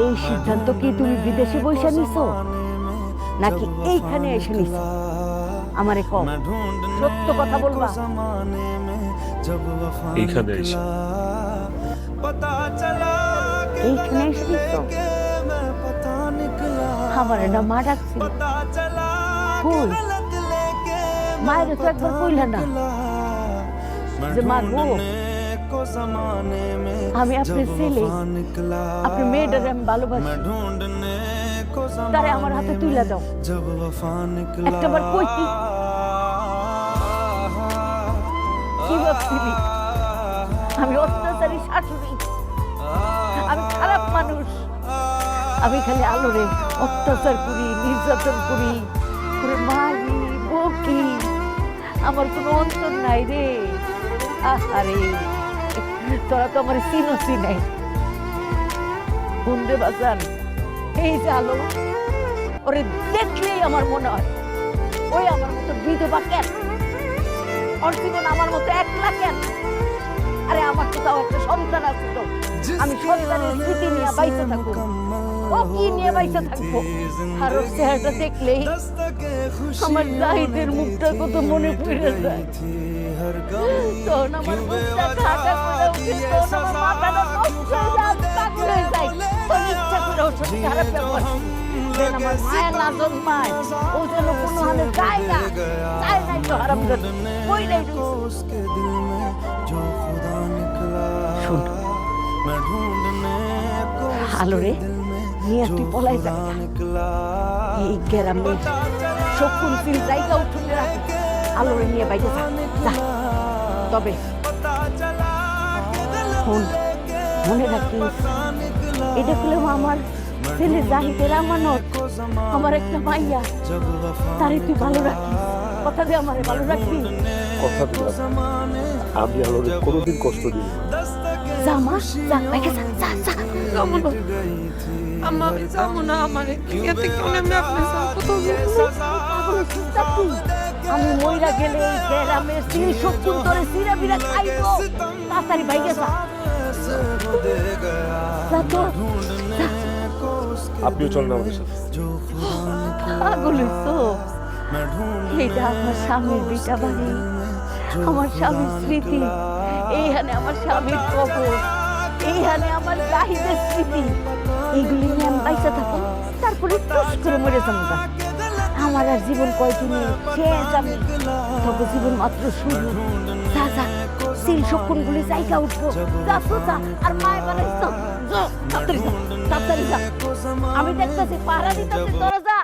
এই সিদ্ধান্ত কি তুমি বিদেশে বসে নিছো? নাকি এইখানে এসে নিছো? আমারে কম সত্য কথা বলবা। এইখানে এসে। এইখানে এসে নিছো? আমার না মা ডাকছিল। কই? মায়ের তো একবার কইলা না যে মা গো আমি আপনার ছেলে আপনার মেয়েটারে আমি ভালোবাসি তারে আমার হাতে তুলে দাও একটাবার কই কি কি ভাবছিলি আমি অত্যাচারী শাশুড়ি আমি খারাপ মানুষ আমি খালি আলোরে অত্যাচার করি নির্যাতন করি করে মারি বকি আমার কোনো অন্তর নাই রে আরে তোরা তো আমার চিনো চিনে বন্ধু বাজান এই আলো ওরে দেখলেই আমার মনে হয় ওই আমার মতো বিধবা কেন ওর জীবন আমার মতো একলা কেন আরে আমার তো তাও একটা সন্তান আছে তো আমি সন্তানের স্মৃতি নিয়ে বাইতে থাকব ও কি নিয়ে বাইসে থাকব? আর ওর চেহারাটা দেখলেই আমার জাহিদের মুখটা কত মনে পড়ে যায়। তখন আমার মুখটা ঢাকা করে উঠে তখন আমার মাথাটা নষ্ট যায় পাগল হয়ে যাই তখন ইচ্ছা করে ওর সাথে খারাপ ব্যবহার যেন আমার মায়া না জন্মায় ও যেন কোনো হালে যায় না যায় নাই তো হারাম করে কই নাই রইছে। আলো রে। নিয়ে তুই পলাই যা এই গ্রামে শকুন সিল জায়গা রাখি আলোরে নিয়ে বাইরে যা যা। তবে শোন মনে রাখিস এটা করলেও আমার ছেলে জাহিদের আমানত আমার একটা মাইয়া। তারে তুই ভালো রাখিস কথা দিয়ে আমারে ভালো রাখবি কথা দিলাম আমি আলোরে কোনোদিন কষ্ট দিই যা মা যা বাইরে যা যা যা। যাব না আম্মা আমি যাব না আমার আমি আপনার? আমি গেলে এই গ্রামে সিল শকুন ধরে সিরা বিরা খাইব। তাড়াতাড়ি বাইরে যা। তো। যা। আপনিও চলেন আমাদের সাথে। পাগল হইছো। এইটা আমার স্বামীর বিটা বাড়ি আমার স্বামীর স্মৃতি এইখানে আমার স্বামীর কবর। এইখানে আমার জাহিদের স্মৃতি। এইগুলি নিয়ে আমি বাইসা থাকো, তারপরে টুস করে মরে যাব আমার আর জীবন কয়দিনে শেষ আমি তবে জীবন মাত্র শুরু। যা সিল শকুন জায়গা উঠবো। যা যা আর মায় বানাইছ তাড়াতাড়ি আমি দেখতেছি পাহারা দিতেছি, তোরা যা।